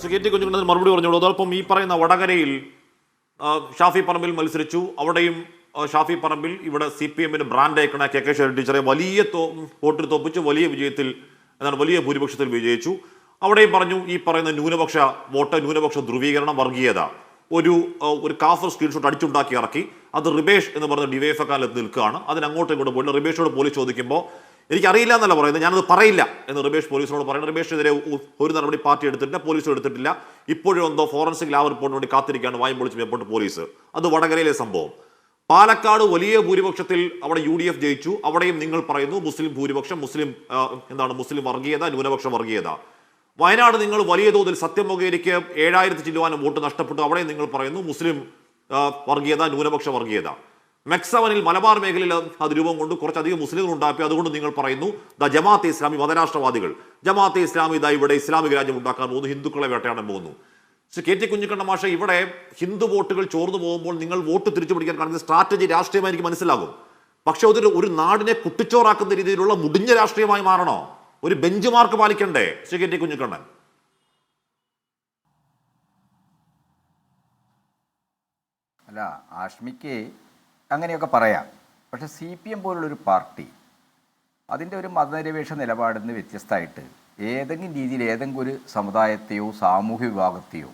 Shri K T മറുപടി പറഞ്ഞോളൂ. അതോടൊപ്പം ഈ പറയുന്ന വടകരയിൽ ഷാഫി പറമ്പിൽ മത്സരിച്ചു. അവിടെയും ഷാഫി പറമ്പിൽ ഇവിടെ സി പി എമ്മിന് ബ്രാൻഡ് ഐക്കണ കെ കെ ശൈലജ ടീച്ചറെ വലിയ തോ- വോട്ടിൽ തോപ്പിച്ച് വലിയ വിജയത്തിൽ എന്നാണ് വലിയ ഭൂരിപക്ഷത്തിൽ വിജയിച്ചു. അവിടെയും പറഞ്ഞു ഈ പറയുന്ന ന്യൂനപക്ഷ വോട്ട് ന്യൂനപക്ഷ ധ്രുവീകരണം വർഗീയത. ഒരു ഒരു കാഫർ സ്ക്രീൻഷോട്ട് അടിച്ചുണ്ടാക്കി ഇറക്കി. അത് റിബേഷ് എന്ന് പറഞ്ഞ ഡിവൈഎഫ്കാലത്ത് നിൽക്കുകയാണ്. അതിന് അങ്ങോട്ടും ഇങ്ങോട്ടും പോയിട്ട് റിബേഷോട് പോലീസ് ചോദിക്കുമ്പോൾ എനിക്കറിയില്ല എന്നല്ല പറയുന്നത്. ഞാനത് പറയില്ല എന്ന് റിബേഷ് പോലീസിനോട് പറയുന്നത് റിബേഷിനെതിരെ ഒരു നടപടി പാർട്ടി എടുത്തിട്ടില്ല പോലീസും എടുത്തിട്ടില്ല. ഇപ്പോഴും എന്തോ ഫോറൻസിക് ലാബ് റിപ്പോർട്ടിന് വേണ്ടി കാത്തിരിക്കുകയാണ് വായും പൊളിച്ച് മേപ്പോട്ട് പോലീസ്. അത് വടകരയിലെ സംഭവം. പാലക്കാട് വലിയ ഭൂരിപക്ഷത്തിൽ അവിടെ യു ഡി എഫ് ജയിച്ചു. അവിടെയും നിങ്ങൾ പറയുന്നു മുസ്ലിം ഭൂരിപക്ഷം മുസ്ലിം എന്താണ് മുസ്ലിം വർഗീയത ന്യൂനപക്ഷ വർഗീയത. വയനാട് നിങ്ങൾ വലിയ തോതിൽ സത്യമൊകേരിക്ക് ഏഴായിരത്തി ചില്ലുവാനും വോട്ട് നഷ്ടപ്പെട്ടു. അവിടെയും നിങ്ങൾ പറയുന്നു മുസ്ലിം വർഗീയത ന്യൂനപക്ഷ വർഗീയത. മെക്സവനിൽ മലബാർ മേഖലയിൽ അത് രൂപം കൊണ്ട് കുറച്ചധികം മുസ്ലിങ്ങൾ ഉണ്ടാക്കി. അതുകൊണ്ട് നിങ്ങൾ പറയുന്നു ദ ജമാഅത്തെ ഇസ്ലാമി മതരാഷ്ട്രവാദികൾ. ജമാഅത്തെ ഇസ്ലാമി ഇതാ ഇവിടെ ഇസ്ലാമിക രാജ്യം ഉണ്ടാക്കാൻ പോകുന്നു ഹിന്ദുക്കളെ വേട്ടയാടാൻ പോകുന്നു. ശ്രീ കെ ടി കുഞ്ഞിക്കണ്ണ മാഷ ഇവിടെ ഹിന്ദു വോട്ടുകൾ ചോർന്നു പോകുമ്പോൾ നിങ്ങൾ വോട്ട് തിരിച്ചു പിടിക്കാൻ കാണുന്ന സ്ട്രാറ്റജി രാഷ്ട്രീയമായി എനിക്ക് മനസ്സിലാകും. പക്ഷെ അതൊരു ഒരു നാടിനെ കുട്ടിച്ചോറാക്കുന്ന രീതിയിലുള്ള മുടിഞ്ഞ രാഷ്ട്രീയമായി മാറണോ? ഒരു ബെഞ്ച് മാർക്ക് പാലിക്കണ്ടേ ശ്രീ കെ ടി കുഞ്ഞിക്കണ്ണൻ? അല്ല ആഷ്മിക്ക് അങ്ങനെയൊക്കെ പറയാം. പക്ഷേ സി പി എം പോലുള്ളൊരു പാർട്ടി അതിന്റെ ഒരു മതനിരപേക്ഷ നിലപാടിൽ നിന്ന് വ്യത്യസ്തമായിട്ട് ഏതെങ്കിലും രീതിയിൽ ഏതെങ്കിലും ഒരു സമുദായത്തെയോ സാമൂഹ്യ വിഭാഗത്തെയോ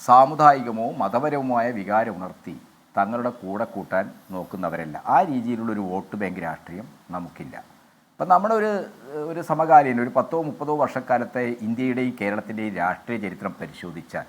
സാമുദായികമോ മതപരവുമായ വികാരം ഉണർത്തി തങ്ങളുടെ കൂടെ കൂട്ടാൻ നോക്കുന്നവരല്ല. ആ രീതിയിലുള്ളൊരു വോട്ട് ബാങ്ക് രാഷ്ട്രീയം നമുക്കില്ല. അപ്പം നമ്മുടെ ഒരു ഒരു സമകാലീന ഒരു പത്തോ മുപ്പതോ വർഷക്കാലത്തെ ഇന്ത്യയുടെയും കേരളത്തിന്റെയും രാഷ്ട്രീയ ചരിത്രം പരിശോധിച്ചാൽ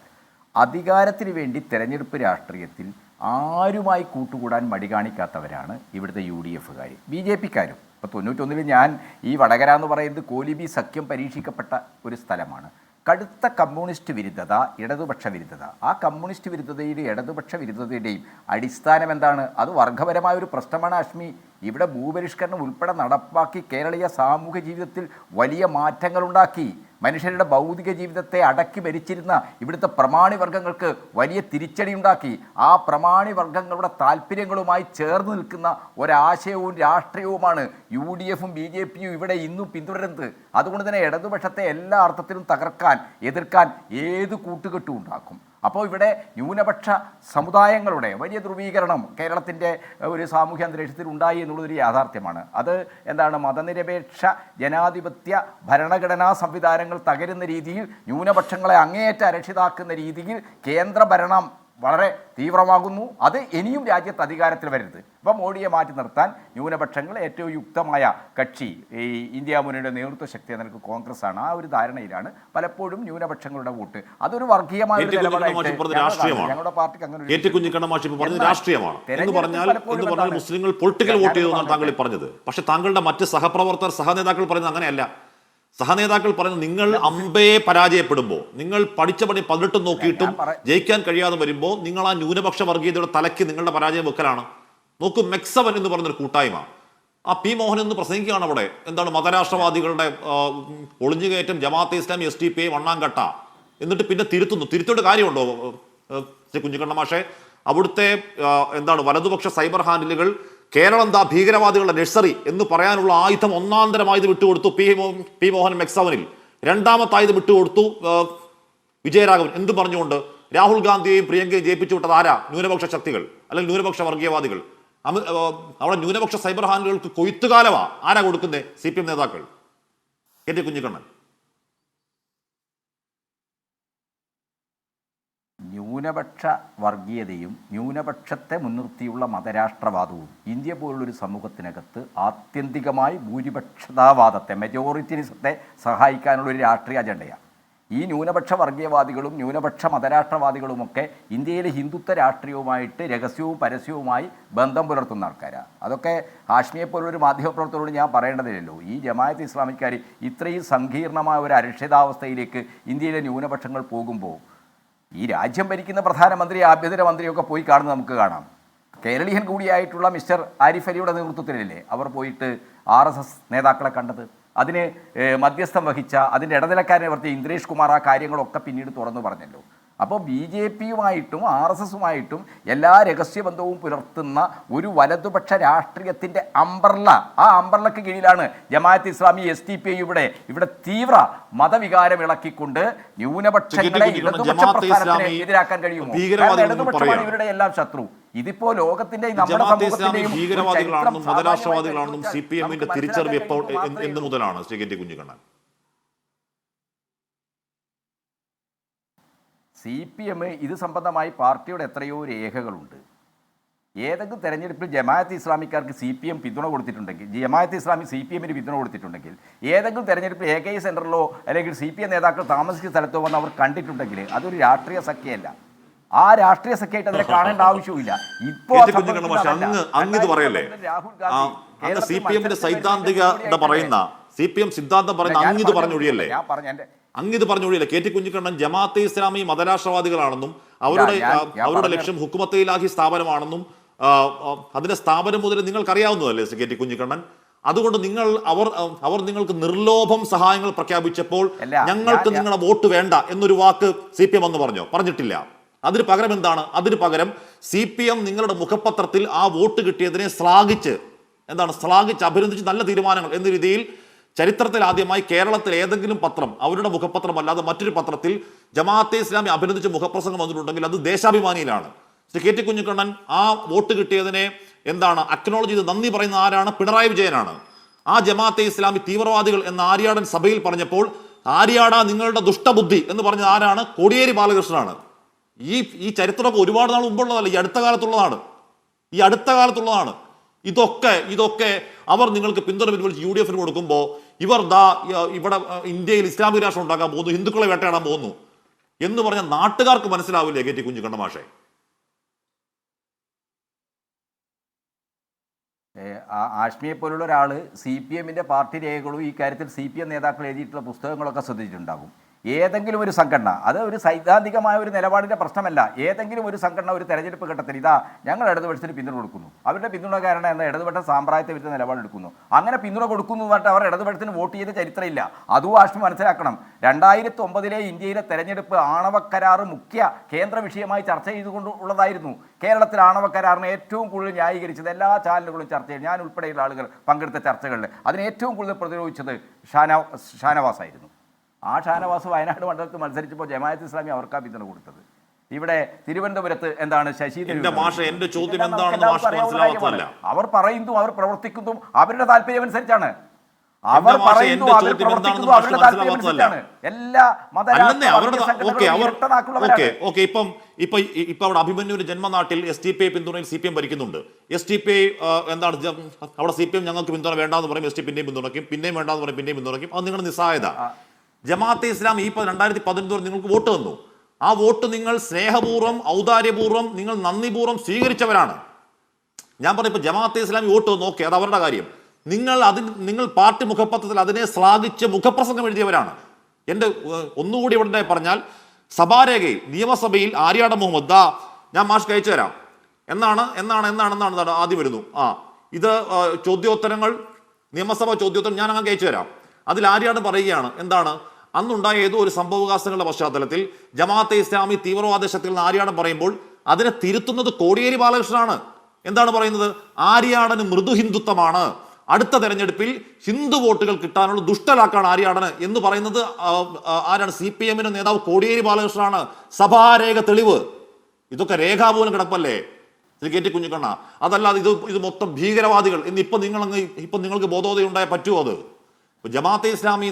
അധികാരത്തിന് വേണ്ടി തെരഞ്ഞെടുപ്പ് രാഷ്ട്രീയത്തിൽ ആരുമായി കൂട്ടുകൂടാൻ മടി കാണിക്കാത്തവരാണ് ഇവിടുത്തെ യു ഡി എഫുകാർ ബി ജെ പിക്കാരും. ഇപ്പോൾ തൊണ്ണൂറ്റൊന്നിൽ ഞാൻ ഈ വടകര എന്ന് പറയുന്നത് കോലിബി സഖ്യം പരീക്ഷിക്കപ്പെട്ട ഒരു സ്ഥലമാണ്. കടുത്ത കമ്മ്യൂണിസ്റ്റ് വിരുദ്ധത ഇടതുപക്ഷ വിരുദ്ധത. ആ കമ്മ്യൂണിസ്റ്റ് വിരുദ്ധതയുടെയും ഇടതുപക്ഷ വിരുദ്ധതയുടെയും അടിസ്ഥാനം എന്താണ്? അത് വർഗപരമായ ഒരു പ്രശ്നമാണ് അഷ്മി ഇവിടെ ഭൂപരിഷ്കരണം ഉൾപ്പെടെ നടപ്പാക്കി കേരളീയ സാമൂഹ്യ ജീവിതത്തിൽ വലിയ മാറ്റങ്ങൾ ഉണ്ടാക്കി മനുഷ്യരുടെ ഭൗതിക ജീവിതത്തെ അടക്കി ഭരിച്ചിരുന്ന ഇവിടുത്തെ പ്രമാണി വർഗങ്ങൾക്ക് വലിയ തിരിച്ചടി ഉണ്ടാക്കി ആ പ്രമാണി വർഗങ്ങളുടെ താല്പര്യങ്ങളുമായി ചേർന്ന് നിൽക്കുന്ന ഒരാശയവും രാഷ്ട്രീയവുമാണ് യു ഡി എഫും ബി ജെ പിയും ഇവിടെ ഇന്നും പിന്തുടരുന്നത്. അതുകൊണ്ട് തന്നെ ഇടതുപക്ഷത്തെ എല്ലാ അർത്ഥത്തിലും തകർക്കാൻ എതിർക്കാൻ ഏത് കൂട്ടുകെട്ടും ഉണ്ടാക്കും. അപ്പോൾ ഇവിടെ ന്യൂനപക്ഷ സമുദായങ്ങളുടെ വലിയ ധ്രുവീകരണം കേരളത്തിന്റെ ഒരു സാമൂഹ്യ അന്തരീക്ഷത്തിൽ ഉണ്ടായി എന്നുള്ളതൊരു യാഥാർത്ഥ്യമാണ്. അത് എന്താണ് മതനിരപേക്ഷ ജനാധിപത്യ ഭരണഘടനാ സംവിധാനങ്ങൾ തകരുന്ന രീതിയിൽ ന്യൂനപക്ഷങ്ങളെ അങ്ങേയറ്റ അരക്ഷിതാക്കുന്ന രീതിയിൽ കേന്ദ്ര ഭരണം വളരെ തീവ്രമാകുന്നു. അത് ഇനിയും രാജ്യത്ത് അധികാരത്തിൽ വരരുത്. ഇപ്പം മോഡിയെ മാറ്റി നിർത്താൻ ന്യൂനപക്ഷങ്ങൾ ഏറ്റവും യുക്തമായ കക്ഷി ഈ ഇന്ത്യ മുന്നണിയുടെ നേതൃത്വ ശക്തി നിനക്ക് കോൺഗ്രസ് ആണ് ആ ഒരു ധാരണയിലാണ് പലപ്പോഴും ന്യൂനപക്ഷങ്ങളുടെ വോട്ട്. അതൊരു വർഗീയമായ. ഞങ്ങളുടെ പാർട്ടിക്ക് അങ്ങനെ രാഷ്ട്രീയമാണ്. എന്ന് പറഞ്ഞാൽ എന്ന് പറഞ്ഞാൽ മുസ്ലിങ്ങൾ പൊളിറ്റിക്കൽ വോട്ട് ചെയ്തു താങ്കൾ പറഞ്ഞത്. പക്ഷെ താങ്കളുടെ മറ്റ് സഹപ്രവർത്തകർ സഹനേതാക്കൾ പറയുന്നത് അങ്ങനെയല്ല. സഹനേതാക്കൾ പറയുന്നത് നിങ്ങൾ അമ്പയെ പരാജയപ്പെടുമ്പോൾ നിങ്ങൾ പഠിച്ച പണി പതിനെട്ട് നോക്കിയിട്ടും ജയിക്കാൻ കഴിയാതെ വരുമ്പോൾ നിങ്ങൾ ആ ന്യൂനപക്ഷ വർഗീയതയുടെ തലയ്ക്ക് നിങ്ങളുടെ പരാജയം വെക്കലാണ്. നോക്കൂ മെക്സവൻ എന്ന് പറഞ്ഞൊരു കൂട്ടായ്മ. ആ പി മോഹൻ എന്ന് പ്രസംഗിക്കുകയാണ് അവിടെ. എന്താണ് മതരാഷ്ട്രവാദികളുടെ ഒളിഞ്ഞുകയറ്റം Jamaat-e Islami S T P I വണ്ണാങ്കട്ട. എന്നിട്ട് പിന്നെ തിരുത്തുന്നു. തിരുത്തേണ്ട കാര്യമുണ്ടോ കുഞ്ഞുകണ്ണമാഷെ മാഷെ? അവിടുത്തെ എന്താണ് വലതുപക്ഷ സൈബർ ഹാൻഡിലുകൾ കേരളം എന്താ ഭീകരവാദികളുടെ നഴ്സറി എന്ന് പറയാനുള്ള ആയുധം ഒന്നാന്തരമായത് വിട്ടുകൊടുത്തു പി പി മോഹൻ മെക്സവനിൽ. രണ്ടാമത്തെ ആയുധം വിട്ടുകൊടുത്തു വിജയരാഘവൻ. എന്ത് പറഞ്ഞുകൊണ്ട്? രാഹുൽ ഗാന്ധിയെയും പ്രിയങ്കയും ജയിപ്പിച്ചു വിട്ടത് ആരാ? ന്യൂനപക്ഷ ശക്തികൾ. അല്ലെങ്കിൽ ന്യൂനപക്ഷ വർഗീയവാദികൾ. അവിടെ ന്യൂനപക്ഷ സൈബർ ഹാനുകൾക്ക് കൊയ്ത്തുകാലമാ. ആരാ കൊടുക്കുന്നത് സി പി എം നേതാക്കൾ. K T Kunhikannan. ന്യൂനപക്ഷ വർഗീയതയും ന്യൂനപക്ഷത്തെ മുൻനിർത്തിയുള്ള മതരാഷ്ട്രവാദവും ഇന്ത്യ പോലുള്ളൊരു സമൂഹത്തിനകത്ത് ആത്യന്തികമായി ഭൂരിപക്ഷതാവാദത്തെ മെജോറിറ്റിനിസത്തെ സഹായിക്കാനുള്ള ഒരു രാഷ്ട്രീയ അജണ്ടയാണ്. ഈ ന്യൂനപക്ഷ വർഗീയവാദികളും ന്യൂനപക്ഷ മതരാഷ്ട്രവാദികളുമൊക്കെ ഇന്ത്യയിലെ ഹിന്ദുത്വ രാഷ്ട്രീയവുമായിട്ട് രഹസ്യവും പരസ്യവുമായി ബന്ധം പുലർത്തുന്ന ആൾക്കാരാണ്. അതൊക്കെ ഹാഷ്മിയെ പോലൊരു മാധ്യമപ്രവർത്തകരോട് ഞാൻ പറയേണ്ടതില്ലല്ലോ. ഈ ജമായത്ത് ഇസ്ലാമിക്കാർ ഇത്രയും സങ്കീർണമായ ഒരു അരക്ഷിതാവസ്ഥയിലേക്ക് ഇന്ത്യയിലെ ന്യൂനപക്ഷങ്ങൾ പോകുമ്പോൾ ഈ രാജ്യം ഭരിക്കുന്ന പ്രധാനമന്ത്രി ആഭ്യന്തരമന്ത്രിയൊക്കെ പോയി കാണുന്നത് നമുക്ക് കാണാം. കേരളീയൻ കൂടിയായിട്ടുള്ള മിസ്റ്റർ ആരിഫ് അലിയുടെ നേതൃത്വത്തിലല്ലേ അവർ പോയിട്ട് ആർ എസ് എസ് നേതാക്കളെ കണ്ടത്? അതിന് മധ്യസ്ഥം വഹിച്ച അതിന്റെ ഇടനിലക്കാരനെ വർത്തി ഇന്ദ്രേഷ് കുമാർ ആ കാര്യങ്ങളൊക്കെ പിന്നീട് തുറന്നു പറഞ്ഞല്ലോ. അപ്പോൾ ബി ജെ പിയുമായിട്ടും ആർ എസ് എസുമായിട്ടും എല്ലാ രഹസ്യബന്ധവും പുലർത്തുന്ന ഒരു വലതുപക്ഷ രാഷ്ട്രീയത്തിന്റെ അംബർല ആ അംബർലക്ക് കീഴിലാണ് Jamaat Islami S T P ഇവിടെ ഇവിടെ തീവ്ര മതവികാരം ഇളക്കിക്കൊണ്ട് ന്യൂനപക്ഷങ്ങളെ ഇടതുപക്ഷ പ്രസ്ഥാനത്തിനെ എതിരാക്കാൻ കഴിയുമോ? ഇടതുപക്ഷമാണ് ഇവരുടെ എല്ലാം ശത്രു. ഇതിപ്പോ ലോകത്തിന്റെ ഭീകരവാദികളാണെന്നും മതരാഷ്ട്രവാദികളാണെന്നും സി പി എമ്മിന്റെ തിരിച്ചറിവ് എപ്പോൾ എന്ത് മുതലാണ് Shri K T Kunhikannan C P M ഇത് സംബന്ധമായി പാർട്ടിയുടെ എത്രയോ രേഖകളുണ്ട്. ഏതെങ്കിലും തെരഞ്ഞെടുപ്പിൽ ജമാഅത്ത് ഇസ്ലാമിക്കാർക്ക് സി പി എം പിന്തുണ കൊടുത്തിട്ടുണ്ടെങ്കിൽ ജമാഅത്ത് ഇസ്ലാമി സി പി എമ്മിന് പിന്തുണ കൊടുത്തിട്ടുണ്ടെങ്കിൽ ഏതെങ്കിലും തെരഞ്ഞെടുപ്പിൽ എ കെ സെന്ററിലോ അല്ലെങ്കിൽ സി പി എം നേതാക്കൾ താമസിക്കുന്ന സ്ഥലത്തോ വന്ന് അവർ കണ്ടിട്ടുണ്ടെങ്കിൽ അതൊരു രാഷ്ട്രീയ സഖ്യമല്ല ആ രാഷ്ട്രീയ സഖ്യമായിട്ട് അതിനെ കാണേണ്ട ആവശ്യമില്ല ഇപ്പോൾ രാഹുൽ ഗാന്ധി സി പി എമ്മിന്റെ സൈദ്ധാന്തികത പറയുന്ന സി പി എം സിദ്ധാന്തം പറയുന്ന ഞാൻ പറഞ്ഞൊഴിയല്ലേ? പറഞ്ഞ എന്റെ അങ്ങ് ഇത് പറഞ്ഞൊഴിയല്ലേ കെ ടി കുഞ്ഞിക്കണ്ണൻ ജമാഅത്തെ ഇസ്ലാമി മതരാഷ്ട്രവാദികളാണെന്നും അവരുടെ അവരുടെ ലക്ഷ്യം ഹുക്കുമത്തെ ഇലാഹി സ്ഥാപനമാണെന്നും അതിന്റെ സ്ഥാപനം മുതൽ നിങ്ങൾക്കറിയാവുന്നതല്ലേ കെ ടി കുഞ്ഞിക്കണ്ണൻ? അതുകൊണ്ട് നിങ്ങൾ അവർ അവർ നിങ്ങൾക്ക് നിർലോഭം സഹായങ്ങൾ പ്രഖ്യാപിച്ചപ്പോൾ ഞങ്ങൾക്ക് നിങ്ങളെ നിങ്ങളുടെ വോട്ട് വേണ്ട എന്നൊരു വാക്ക് സി പി എം എന്ന് പറഞ്ഞോ? പറഞ്ഞിട്ടില്ല. അതിന് പകരം എന്താണ്? അതിന് പകരം സി പി എം നിങ്ങളുടെ മുഖപത്രത്തിൽ ആ വോട്ട് കിട്ടിയതിനെ ശ്ലാഘിച്ച് എന്താണ്? ശ്ലാഘിച്ച് അഭിനന്ദിച്ച് നല്ല തീരുമാനങ്ങൾ എന്ന രീതിയിൽ ചരിത്രത്തിൽ ആദ്യമായി കേരളത്തിൽ ഏതെങ്കിലും പത്രം അവരുടെ മുഖപത്രം അല്ലാതെ മറ്റൊരു പത്രത്തിൽ ജമാഅത്തെ ഇസ്ലാമി അഭിനന്ദിച്ച മുഖപ്രസംഗം വന്നിട്ടുണ്ടെങ്കിൽ അത് ദേശാഭിമാനിയിലാണ്. ശ്രീ കെ ടി കുഞ്ഞിക്കണ്ണൻ ആ വോട്ട് കിട്ടിയതിനെ എന്താണ് അക്നോളജ് ചെയ്ത് നന്ദി പറയുന്ന ആരാണ്? പിണറായി വിജയനാണ്. ആ ജമാഅത്തെ ഇസ്ലാമി തീവ്രവാദികൾ എന്ന ആര്യാടൻ സഭയിൽ പറഞ്ഞപ്പോൾ ആര്യാട നിങ്ങളുടെ ദുഷ്ടബുദ്ധി എന്ന് പറഞ്ഞത് ആരാണ്? കോടിയേരി ബാലകൃഷ്ണനാണ്. ഈ ഈ ചരിത്രമൊക്കെ ഒരുപാട് നാൾ മുമ്പുള്ളതല്ല ഈ അടുത്ത കാലത്തുള്ളതാണ്. ഈ അടുത്ത കാലത്തുള്ളതാണ്. ഇതൊക്കെ ഇതൊക്കെ അവർ നിങ്ങൾക്ക് പിന്തുണ പിൻവലിച്ച് യു ഡി എഫിന് കൊടുക്കുമ്പോൾ ഇവർ ദാ ഇവിടെ ഇന്ത്യയിൽ ഇസ്ലാമിക രാഷ്ട്രം ഉണ്ടാക്കാൻ പോകുന്നു ഹിന്ദുക്കളെ വേട്ടയാടാൻ പോകുന്നു എന്ന് പറഞ്ഞ നാട്ടുകാർക്ക് മനസ്സിലാവില്ല കെ ടി കുഞ്ഞുകണ്ണ മാഷേ? ആഷ്മിയെ പോലുള്ള ഒരാൾ സി പി എമ്മിന്റെ പാർട്ടി രേഖകളും ഈ കാര്യത്തിൽ സി പി എം നേതാക്കൾ എഴുതിയിട്ടുള്ള പുസ്തകങ്ങളൊക്കെ ശ്രദ്ധിച്ചിട്ടുണ്ടാകും. ഏതെങ്കിലും ഒരു സംഘടന അത് ഒരു സൈദ്ധാന്തികമായ ഒരു നിലപാടിന്റെ പ്രശ്നമല്ല. ഏതെങ്കിലും ഒരു സംഘടന ഒരു തെരഞ്ഞെടുപ്പ് ഘട്ടത്തിൽ ഇതാ ഞങ്ങൾ ഇടതുപക്ഷത്തിന് പിന്തുണ കൊടുക്കുന്നു. അവരുടെ പിന്തുണ കാരണം എന്ന ഇടതുപക്ഷ സാമ്പ്രായത്തെ വിരുദ്ധ നിലപാടെടുക്കുന്നു. അങ്ങനെ പിന്തുണ കൊടുക്കുന്നു പറഞ്ഞിട്ട് അവർ ഇടതുപക്ഷത്തിന് വോട്ട് ചെയ്ത ചരിത്രമില്ല. അതും ആഷ്മി മനസ്സിലാക്കണം. രണ്ടായിരത്തി ഒമ്പതിലെ ഇന്ത്യയിലെ തെരഞ്ഞെടുപ്പ് കരാർ മുഖ്യ കേന്ദ്ര വിഷയമായി ചർച്ച ചെയ്തുകൊണ്ട് ഉള്ളതായിരുന്നു. കേരളത്തിൽ ആണവ കരാറിനെ ഏറ്റവും കൂടുതൽ ന്യായീകരിച്ചത് എല്ലാ ചാനലുകളും ചർച്ച ചെയ്തു. ഞാൻ ഉൾപ്പെടെയുള്ള ആളുകൾ പങ്കെടുത്ത ചർച്ചകളിൽ അതിനെ ഏറ്റവും കൂടുതൽ പ്രതിരോധിച്ചത് ഷാന ഷാനവാസായിരുന്നു. ആ ഷാനവാസ് വയനാട് മണ്ഡലത്തിൽ മത്സരിച്ചപ്പോൾ ജമാഅത്ത് ഇസ്ലാമി അവർക്കാ പിന്തുണ കൊടുത്തത്. ഇവിടെ തിരുവനന്തപുരത്ത് എന്താണ് ശശി. അവർ പറയുന്നു അവർ പ്രവർത്തിക്കുന്നു അവരുടെ താല്പര്യം അനുസരിച്ചാണ് അവർ പറയുന്നു അവർ പ്രവർത്തിക്കുന്നു അവരുടെ താല്പര്യം. അനുസരിച്ചാണ് എല്ലാ മത ഇപ്പം ഇപ്പൊ ഇപ്പൊ അവിടെ അഭിമന്യുവിന്റെ ജന്മനാട്ടിൽ എസ് ടി പി ഐ പിന്തുണയിൽ സി പി എം ഭരിക്കുന്നുണ്ട്. എസ് ടി പി ഐ എന്താണ് അവിടെ സി പി എം ഞങ്ങൾക്ക് പിന്തുണ വേണ്ടാന്ന് പറയും എസ് ടി പിന്നെയും പിന്തുണയ്ക്കും പിന്നെയും വേണ്ടാന്ന് പറയും പിന്നെയും പിന്തുണയ്ക്കും. അത് നിങ്ങളുടെ നിസ്സഹായത ജമാഅത്തെ ഇസ്ലാം ഈ രണ്ടായിരത്തി പതിനൊന്നൂർ നിങ്ങൾക്ക് വോട്ട് തന്നു. ആ വോട്ട് നിങ്ങൾ സ്നേഹപൂർവം ഔദാര്യപൂർവം നിങ്ങൾ നന്ദിപൂർവം സ്വീകരിച്ചവരാണ്. ഞാൻ പറഞ്ഞു ഇപ്പോൾ ജമാഅത്തെ ഇസ്ലാമി വോട്ട് തന്നു. ഓക്കെ അത് അവരുടെ കാര്യം. നിങ്ങൾ അതിന് നിങ്ങൾ പാർട്ടി മുഖപത്രത്തിൽ അതിനെ ശ്ലാഘിച്ച് മുഖപ്രസംഗം എഴുതിയവരാണ്. എന്റെ ഒന്നുകൂടി ഇവിടെ പറഞ്ഞാൽ സഭാരേഖയിൽ നിയമസഭയിൽ ആര്യാട മുഹമ്മദ് ദാ ഞാൻ മാഷ് അയച്ചു തരാം. എന്നാണ് എന്നാണ് എന്നാണ് എന്നാണ് ആദ്യം വരുന്നു. ആ ഇത് ചോദ്യോത്തരങ്ങൾ നിയമസഭാ ചോദ്യോത്തരം ഞാൻ അങ്ങനെ അയച്ചു തരാം. അതിൽ ആര്യാട് പറയുകയാണ്. എന്താണ്? അന്നുണ്ടായ ഏതോ ഒരു സംഭവവികാസങ്ങളുടെ പശ്ചാത്തലത്തിൽ ജമാഅത്തെ ഇസ്ലാമി തീവ്രവാദ ശക്തികൾ ആര്യാടൻ പറയുമ്പോൾ അതിനെ തിരുത്തുന്നത് കോടിയേരി ബാലകൃഷ്ണനാണ്. എന്താണ് പറയുന്നത്? ആര്യാടന് മൃദു ഹിന്ദുത്വമാണ്. അടുത്ത തെരഞ്ഞെടുപ്പിൽ ഹിന്ദു വോട്ടുകൾ കിട്ടാനുള്ള ദുഷ്ടലാക്കാണ് ആര്യാടന് എന്ന് പറയുന്നത് ആരാണ് സി പി എമ്മിന്റെ നേതാവ് കോടിയേരി ബാലകൃഷ്ണനാണ്. സഭാരേഖ തെളിവ്. ഇതൊക്കെ രേഖാപൂലം കിടപ്പല്ലേ? ഇത് കെ ടി അതല്ലാതെ ഇത് ഇത് മൊത്തം ഭീകരവാദികൾ. എന്ന് ഇപ്പൊ നിങ്ങൾ ഇപ്പൊ നിങ്ങൾക്ക് ബോധോദയം ഉണ്ടായ പറ്റുമോ അത്? ജമാഅത്തെ ഇസ്ലാമി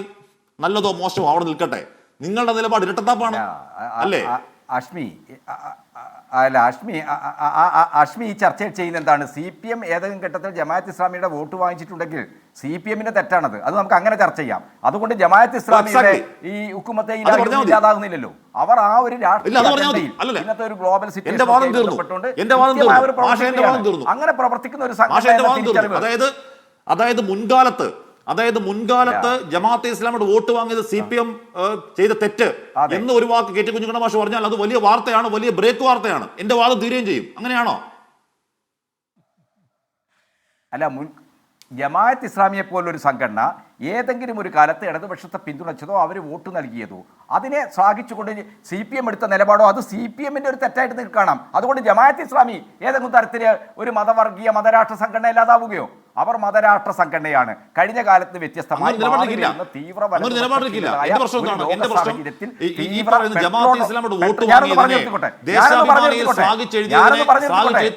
നല്ലതോ മോശമോ അവിടെ നിൽക്കട്ടെ. നിങ്ങളുടെ നിലപാട് ഇരട്ടത്താപ്പാണ്. അല്ലേ? അശ്മി അഷ്മി അല്ല അഷ്മി ആ, അഷ്മി ഈ ചർച്ച ചെയ്യുന്ന എന്താണ്? സി പി എം ഏതെങ്കിലും ഘട്ടത്തിൽ ജമാഅത്ത് ഇസ്ലാമിയുടെ വോട്ട് വാങ്ങിച്ചിട്ടുണ്ടെങ്കിൽ സി പി എമ്മിന്റെ തെറ്റാണത്. അത് നമുക്ക് അങ്ങനെ ചർച്ച ചെയ്യാം. അതുകൊണ്ട് ജമാഅത്ത് ഇസ്ലാമിയുടെ ഈ പറഞ്ഞാൽ ഇല്ലാതാകുന്നില്ലല്ലോ. അവർ ആ ഒരു. ഇന്നത്തെ ഒരു ഗ്ലോബൽ. അങ്ങനെ പ്രവർത്തിക്കുന്ന ഒരു അതായത് അതായത് മുൻകാലത്ത് അതായത് മുൻകാലത്ത് ജമാഅത്തെ ഇസ്ലാമിയുടെ വോട്ട് വാങ്ങിയത് സി പി എം ചെയ്ത തെറ്റ്. എന്ന് ഒരു വാക്ക് കെ ടി മാഷ് പറഞ്ഞാൽ അത് വലിയ വാർത്തയാണ് വലിയ ബ്രേക്ക് വാർത്തയാണ്. എന്റെ വാദം തീരുകയും ചെയ്യും. അങ്ങനെയാണോ? അല്ല മുൻ ജമാഅത്ത് ഇസ്ലാമിയെ പോലൊരു സംഘടന ഏതെങ്കിലും ഒരു കാലത്ത് ഇടതുപക്ഷത്തെ പിന്തുണച്ചതോ അവർ വോട്ട് നൽകിയതോ അതിനെ ശ്ലാഘിച്ചുകൊണ്ട് സി പി എം എടുത്ത നിലപാടോ അത് സി പി എമ്മിന്റെ ഒരു തെറ്റായിട്ട് നിങ്ങൾക്ക് കാണാം അതുകൊണ്ട് ജമായത്ത് ഇസ്ലാമി ഏതെങ്കിലും തരത്തിൽ ഒരു മതവർഗീയ മതരാഷ്ട്ര സംഘടന ഇല്ലാതാവുകയോ? അവർ മതരാഷ്ട്ര സംഘടനയാണ്. കഴിഞ്ഞ കാലത്ത് വ്യത്യസ്തമായി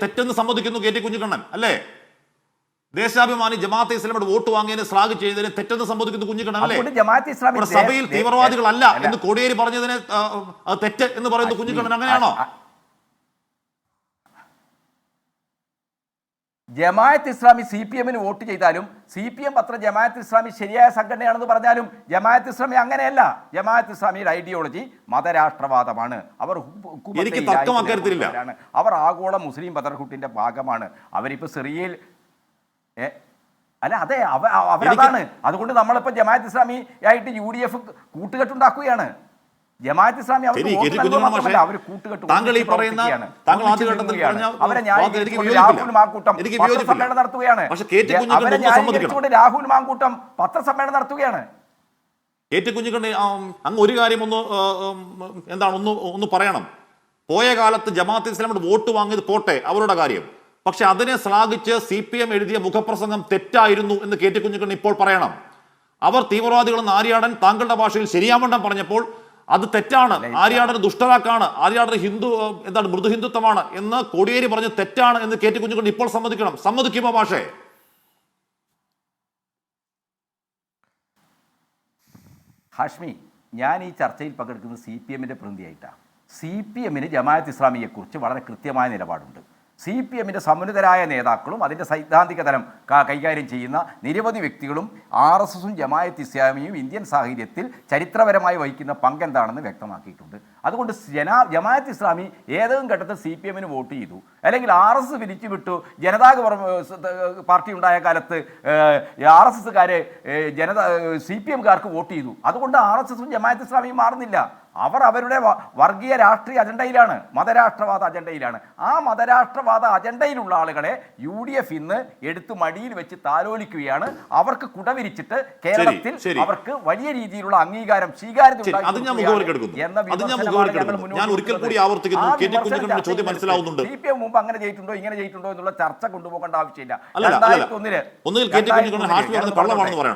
തെറ്റെന്ന് സമ്മതിക്കുന്നു കെ ടി കുഞ്ഞിക്കണ്ണൻ അല്ലേ? ദേശാഭിമാനി ജമാഅത്തെ ഇസ്ലാമിയുടെ വോട്ട് വാങ്ങിയതിനെ ശ്ലാഘിച്ചെഴുതിയതിനെ തെറ്റെന്ന് സംബോധിക്കുന്ന ഇവിടെ സഭയിൽ തീവ്രവാദികളല്ല എന്ന് കോടിയേരി പറഞ്ഞതിനെ തെറ്റ് എന്ന് പറയുന്ന കുഞ്ഞിക്കണ്ണൻ അങ്ങനെയാണോ? ജമായത്ത് ജമാഅത്ത് ഇസ്ലാമി സി പി എമ്മിന് വോട്ട് ചെയ്താലും സി പി എം പത്ര ജമാഅത്ത് ഇസ്ലാമി ശരിയായ സംഘടനയാണെന്ന് പറഞ്ഞാലും ജമാഅത്ത് ഇസ്ലാമി അങ്ങനെയല്ല. ജമാഅത്ത് ഇസ്ലാമിയുടെ ഐഡിയോളജി മതരാഷ്ട്രവാദമാണ്. അവർ. അവർ ആഗോള മുസ്ലിം ബദർഹുട്ടിന്റെ ഭാഗമാണ്. അവരിപ്പോ സിറിയയിൽ അല്ല അതെ അവ അവ- അവരതാണ്. അതുകൊണ്ട് നമ്മളിപ്പോ ജമാഅത്ത് ഇസ്ലാമി ആയിട്ട് യു ഡി എഫ് കൂട്ടുകെട്ടുണ്ടാക്കുകയാണ് ജമാഅത്ത് ഇസ്ലാമി അവർ അവർ കൂട്ടുകെട്ട് താങ്കൾ ഈ പറയുന്ന താങ്കൾ ആദ്യ ഘട്ടത്തിൽ അവരെ. രാഹുൽ മാങ്കൂട്ടം പത്രസമ്മേളനം. നടത്തുകയാണ്. അവരെ ന്യായീകരിച്ചുകൊണ്ട് രാഹുൽ മാങ്കൂട്ടം പത്രസമ്മേളനം നടത്തുകയാണ്. കെ ടി കുഞ്ഞിക്കണ്ണൻ അങ്ങ് ഒരു കാര്യം ഒന്ന് എന്താണ് ഒന്ന് ഒന്ന് പറയണം. പോയ കാലത്ത് ജമാഅത്ത് ഇസ്ലാമോട് വോട്ട് വാങ്ങിയത് പോട്ടെ അവരുടെ കാര്യം. പക്ഷെ അതിനെ ശ്ലാഘിച്ച് സി പി എം എഴുതിയ മുഖപ്രസംഗം തെറ്റായിരുന്നു എന്ന് കെ ടി കുഞ്ഞിക്കണ്ണൻ ഇപ്പോൾ പറയണം. അവർ തീവ്രവാദികളെന്ന് ആര്യാടൻ താങ്കളുടെ ഭാഷയിൽ ശരിയാവണ്ണം പറഞ്ഞപ്പോൾ അത് തെറ്റാണ്. ആര്യാടൻ ദുഷ്ടരാക്കാണ്. ആര്യാടൻ ഹിന്ദു എന്താണ് മൃദു ഹിന്ദുത്വമാണ് എന്ന് കോടിയേരി പറഞ്ഞ് തെറ്റാണ് എന്ന് കെ ടി കുഞ്ഞിക്കണ്ണൻ ഇപ്പോൾ സമ്മതിക്കണം. സമ്മതിക്കുമോ ഭാഷേ ഹാഷ്മി ഞാൻ ഈ ചർച്ചയിൽ പങ്കെടുക്കുന്നത് സി പി എമ്മിന്റെ പ്രതിനിധിയായിട്ടാണ് സി പി എമ്മിന് ജമാഅത്ത് ഇസ്ലാമിയെക്കുറിച്ച് വളരെ കൃത്യമായ നിലപാടുണ്ട്. സി പി എമ്മിന്റെ സമുന്നതരായ നേതാക്കളും അതിന്റെ സൈദ്ധാന്തിക തലം കൈകാര്യം ചെയ്യുന്ന നിരവധി വ്യക്തികളും ആർ എസ് എസും ജമായത്ത് ഇസ്ലാമിയും ഇന്ത്യൻ സാഹചര്യത്തിൽ ചരിത്രപരമായി വഹിക്കുന്ന പങ്കെന്താണെന്ന് വ്യക്തമാക്കിയിട്ടുണ്ട്. അതുകൊണ്ട് ജനാ ജമായത്ത് ഇസ്ലാമി ഏതെങ്കിലും ഘട്ടത്തിൽ സി പി എമ്മിന് വോട്ട് ചെയ്തു. അല്ലെങ്കിൽ ആർ എസ് പിരിച്ചു വിട്ടു ജനതാ പാർട്ടി ഉണ്ടായ കാലത്ത് ആർ എസ് എസ്സുകാരെ ജനത സി പി എംകാർക്ക് വോട്ട് ചെയ്തു. അതുകൊണ്ട് ആർ എസ് എസും ജമായത്ത് ഇസ്ലാമിയും മാറുന്നില്ല. അവർ അവരുടെ വർഗീയ രാഷ്ട്രീയ അജണ്ടയിലാണ് മതരാഷ്ട്രവാദ അജണ്ടയിലാണ്. ആ മതരാഷ്ട്രവാദ അജണ്ടയിലുള്ള ആളുകളെ യു ഡി എഫ് ഇന്ന് എടുത്ത് മടിയിൽ വെച്ച് താലോലിക്കുകയാണ്. അവർക്ക് കുടവിരിച്ചിട്ട് കേരളത്തിൽ അവർക്ക് വലിയ രീതിയിലുള്ള അംഗീകാരം സ്വീകാര്യത. സി പി എം മുമ്പ് അങ്ങനെ ചെയ്തിട്ടുണ്ടോ ഇങ്ങനെ ചെയ്തിട്ടുണ്ടോ എന്നുള്ള ചർച്ച കൊണ്ടുപോകേണ്ട ആവശ്യമില്ല. രണ്ടായിരത്തി. ഒന്നിൽ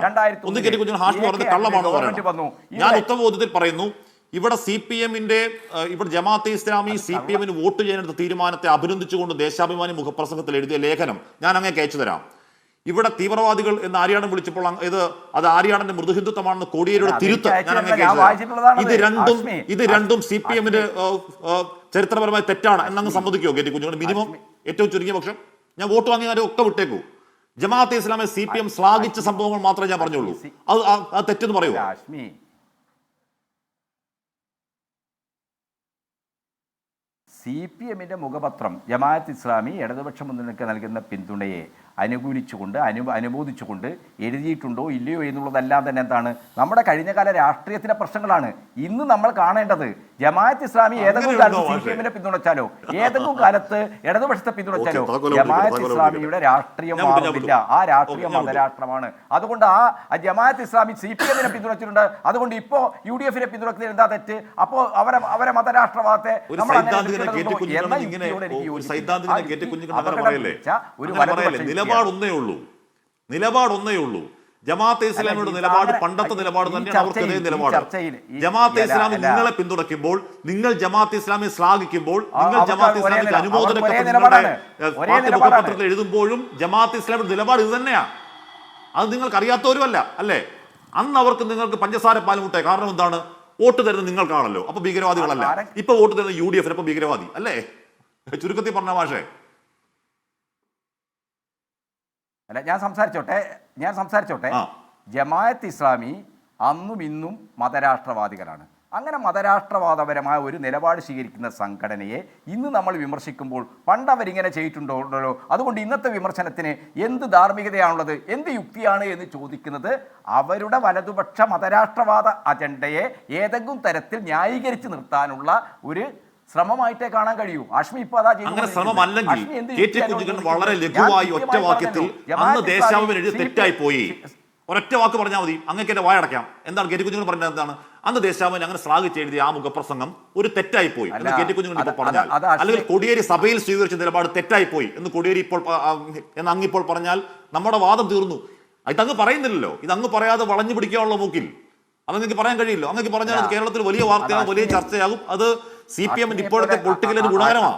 രണ്ടായിരത്തി ഒന്ന് വന്നു. ഞാൻ ഉത്തമബോധത്തിൽ പറയുന്നു ഇവിടെ സി പി എമ്മിന്റെ ഇവിടെ ജമാഅത്തെ ഇസ്ലാമി സി പി എമ്മിന് വോട്ട് ചെയ്യാനെടുത്ത തീരുമാനത്തെ അഭിനന്ദിച്ചുകൊണ്ട് ദേശാഭിമാനി മുഖപ്രസംഗത്തിൽ എഴുതിയ ലേഖനം ഞാൻ അങ്ങനെ അയച്ചു തരാം. ഇവിടെ തീവ്രവാദികൾ എന്ന് ആര്യാടൻ വിളിച്ചപ്പോൾ ഇത് അത് ആര്യാടന്റെ മൃദുഹിന്ദുത്വമാണെന്ന് കോടിയേരിയുടെ തിരുത്ത് ഞാൻ വായിച്ചിട്ടുള്ളതാണത്. ഇത് രണ്ടും ഇത് രണ്ടും സി പി എമ്മിന്റെ ചരിത്രപരമായി തെറ്റാണ് എന്നങ്ങ് സമ്മതിക്കുമോ കെ ടി കുഞ്ഞുങ്ങൾ മിനിമം ഏറ്റവും ചുരുങ്ങിയ പക്ഷം ഞാൻ വോട്ട് വാങ്ങിയ കാര്യം ഒക്കെ വിട്ടേക്കൂ. ജമാഅത്തെ ഇസ്ലാമെ സി പി എം ശ്ലാഘിച്ച സംഭവങ്ങൾ മാത്രമേ ഞാൻ പറഞ്ഞുള്ളൂ. അത് തെറ്റെന്ന് പറയൂ സി പി എമ്മിന്റെ മുഖപത്രം ജമാഅത്ത് ഇസ്ലാമി ഇടതുപക്ഷ മുന്നണിക്ക് നൽകുന്ന പിന്തുണയെ അനുകൂലിച്ചുകൊണ്ട് അനു അനുമോദിച്ചുകൊണ്ട് എഴുതിയിട്ടുണ്ടോ ഇല്ലയോ എന്നുള്ളതെല്ലാം തന്നെ എന്താണ്? നമ്മുടെ കഴിഞ്ഞകാല രാഷ്ട്രീയത്തിലെ പ്രശ്നങ്ങളാണ്. ഇന്ന് നമ്മൾ കാണേണ്ടത് ജമാഅത്ത് ഇസ്ലാമി ഏതെങ്കിലും കാലത്ത് സി പി എമ്മിനെ പിന്തുണച്ചാലോ? ഏതെങ്കിലും കാലത്ത് ഇടതുപക്ഷത്തെ പിന്തുണച്ചാലോ? ജമാഅത്ത് ഇസ്ലാമിയുടെ രാഷ്ട്രീയം മാറുന്നില്ല. ആ രാഷ്ട്രീയം. മതരാഷ്ട്രമാണ്. അതുകൊണ്ട് ആ ജമാഅത്ത് ഇസ്ലാമി സി പി എമ്മിനെ പിന്തുണച്ചിട്ടുണ്ട്. അതുകൊണ്ട് ഇപ്പോ യു ഡി എഫിനെ പിന്തുണക്കുന്നതിൽ എന്താ തെറ്റ്? അപ്പോ അവരെ അവരെ മതരാഷ്ട്രവാദത്തെ നമ്മൾ അങ്ങനെ ഒരു വലതുപക്ഷ നിലപാട് യുക്തിയാണ്. ഒന്നേ ഉള്ളൂ നിലപാടൊന്നേ ഉള്ളൂ ജമാഅത്തെ ഇസ്ലാമിയുടെ നിലപാട് പണ്ടത്തെ നിലപാട് തന്നെയാണ് അവർക്ക് അതേ നിലപാട്. ജമാഅത്തെ ഇസ്ലാമി നിങ്ങളെ പിന്തുണയ്ക്കുമ്പോൾ നിങ്ങൾ ജമാഅത്തെ ഇസ്ലാമി ശ്ലാഘിക്കുമ്പോൾ നിങ്ങൾ ജമാഅത്തെ ഇസ്ലാമിക്ക് അനുമോദന പാർട്ടി മുഖപത്രത്തിൽ എഴുതുമ്പോഴും ജമാഅത്തെ ഇസ്ലാമിയുടെ നിലപാട് ഇത് തന്നെയാണ് അത് നിങ്ങൾക്ക് അറിയാത്തവരുമല്ല അല്ലേ? അന്ന് അവർക്ക് നിങ്ങൾക്ക് പഞ്ചസാര പാലുമുട്ടെ കാരണം എന്താണ്? വോട്ട് തരുന്നത് നിങ്ങൾക്കാണല്ലോ. അപ്പൊ ഭീകരവാദികളല്ല. ഇപ്പൊ വോട്ട് തരുന്നത് യു ഡി എഫിന്. അപ്പൊ ഭീകരവാദി അല്ലേ? ചുരുക്കത്തിൽ പറഞ്ഞ മാഷേ അല്ല ഞാൻ സംസാരിച്ചോട്ടെ ഞാൻ സംസാരിച്ചോട്ടെ. ജമായത്ത് ഇസ്ലാമി അന്നും ഇന്നും മതരാഷ്ട്രവാദികളാണ്. അങ്ങനെ മതരാഷ്ട്രവാദപരമായ ഒരു നിലപാട് സ്വീകരിക്കുന്ന സംഘടനയെ ഇന്ന് നമ്മൾ വിമർശിക്കുമ്പോൾ പണ്ട് അവരിങ്ങനെ ചെയ്തിട്ടുണ്ടോ അതുകൊണ്ട് ഇന്നത്തെ വിമർശനത്തിന് എന്ത് ധാർമ്മികതയാണുള്ളത് എന്ത് യുക്തിയാണ് എന്ന് ചോദിക്കുന്നത് അവരുടെ വലതുപക്ഷ മതരാഷ്ട്രവാദ അജണ്ടയെ ഏതെങ്കിലും തരത്തിൽ ന്യായീകരിച്ച് നിർത്താനുള്ള ഒരു ശ്രമമായിട്ടേ കാണാൻ കഴിയൂ. ആഷ്മി ഇപ്പൊ അതാ അങ്ങനെ. ശ്രമമല്ലെങ്കിൽ? വളരെ ലഘുവായി ഒറ്റ വാക്യത്തിൽ അന്ന് ദേശാഭിമാനി എഴുതി തെറ്റായി പോയി. ഒരൊറ്റ വാക്ക് പറഞ്ഞാൽ മതി. അങ്ങക്ക് എന്റെ വായടക്കാം എന്താണ് കേറ്റി കുഞ്ഞുങ്ങൾ പറഞ്ഞത് എന്താണ്? അന്ന് ദേശാമൻ അങ്ങനെ ശ്ലാഘിച്ച് എഴുതിയ ആ മുഖപ്രസംഗം ഒരു തെറ്റായി പോയി എന്ന് അല്ല, കെ ടി കുഞ്ഞുങ്ങൾ ഇപ്പോൾ പറഞ്ഞാൽ. അല്ലെങ്കിൽ കൊടിയേരി സഭയിൽ സ്വീകരിച്ച നിലപാട് തെറ്റായി പോയി എന്ന് കൊടിയേരി ഇപ്പോൾ എന്ന് അങ്ങിപ്പോൾ പറഞ്ഞാൽ നമ്മുടെ വാദം തീർന്നു. ഇത് അങ്ങ് പറയുന്നില്ലല്ലോ. ഇത് അങ്ങ് പറയാതെ വളഞ്ഞു പിടിക്കാനുള്ള മൂക്കിൽ. അതങ്ങനെ പറയാൻ കഴിയില്ല. അങ്ങക്ക് പറഞ്ഞാൽ കേരളത്തിൽ വലിയ വാർത്തയാകും വലിയ ചർച്ചയാകും. അത് സി പി എമ്മിന്റെ ഇപ്പോഴത്തെ പൊളിറ്റിക്കലിന് ഗുണകരമാണ്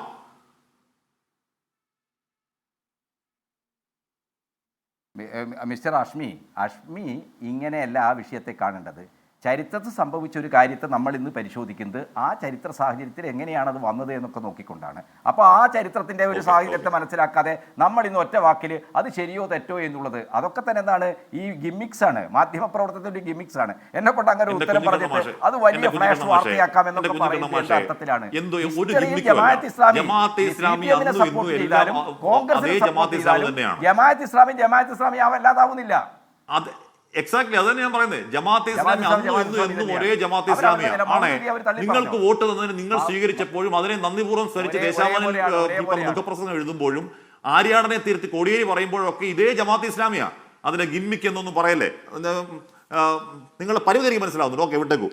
മിസ്റ്റർ അഷ്മി അഷ്മി ഇങ്ങനെയല്ല ആ വിഷയത്തെ കാണേണ്ടത് ചരിത്രത്തിൽ സംഭവിച്ച ഒരു കാര്യത്തെ നമ്മൾ ഇന്ന് പരിശോധിക്കുന്നത് ആ ചരിത്ര സാഹചര്യത്തിൽ എങ്ങനെയാണ് അത് വന്നത് എന്നൊക്കെ നോക്കിക്കൊണ്ടാണ്. അപ്പോൾ ആ ചരിത്രത്തിന്റെ ഒരു സാഹചര്യത്തെ മനസ്സിലാക്കാതെ നമ്മൾ ഇന്ന് ഒറ്റ വാക്കിൽ അത് ശരിയോ തെറ്റോ എന്നുള്ളത് അതൊക്കെ തന്നെ എന്താണ്? ഈ ഗിമ്മിക്സ് ആണ്. മാധ്യമ പ്രവർത്തനത്തിന്റെ ഒരു ഗിമ്മിക്സ് ആണ്. എന്നെ കൊണ്ട് അങ്ങനെ ഉത്തരം പറഞ്ഞിട്ട് അത് വലിയ ഫ്ലാഷ് വാർത്തയാക്കാം എന്നൊക്കെ പറയുന്ന അർത്ഥത്തിലാണ്. ജമാഅത്ത് ഇസ്ലാമി ചെയ്താലും കോൺഗ്രസിനെ support ജമാഅത്തെ ഇസ്ലാമി ചെയ്താലും ജമാഅത്ത് ഇസ്ലാമി ജമാഅത്ത് ഇസ്ലാമി ആവല്ലാതാവുന്നില്ല അത് എക്സാക്ട്ലി അത് തന്നെ ഞാൻ പറയുന്നത് ജമാഅത്തെ ഇസ്ലാമി അന്നും എന്നും ഇന്നും എന്നും ഒരേ ജമാഅത്തെ ഇസ്ലാമിയാണ്. ആണേ? നിങ്ങൾക്ക് വോട്ട് തന്നതിന് നിങ്ങൾ സ്വീകരിച്ചപ്പോഴും അതിനെ നന്ദിപൂർവം സ്മരിച്ച് ഒരേപോലെയാണ്. മുഖപ്രസംഗം എഴുതുമ്പോഴും ആര്യാടനെ തിരുത്തി കോടിയേരി പറയുമ്പോഴൊക്കെ ഇതേ ജമാഅത്തെ ഇസ്ലാമിയാണ് അതിനെ ഗിമ്മിക്ക് എന്നൊന്നും പറയല്ലേ? നിങ്ങളുടെ പരിമിതി എനിക്ക് മനസ്സിലാവുന്നുണ്ട്. ഓക്കെ വിട്ടേക്കൂ.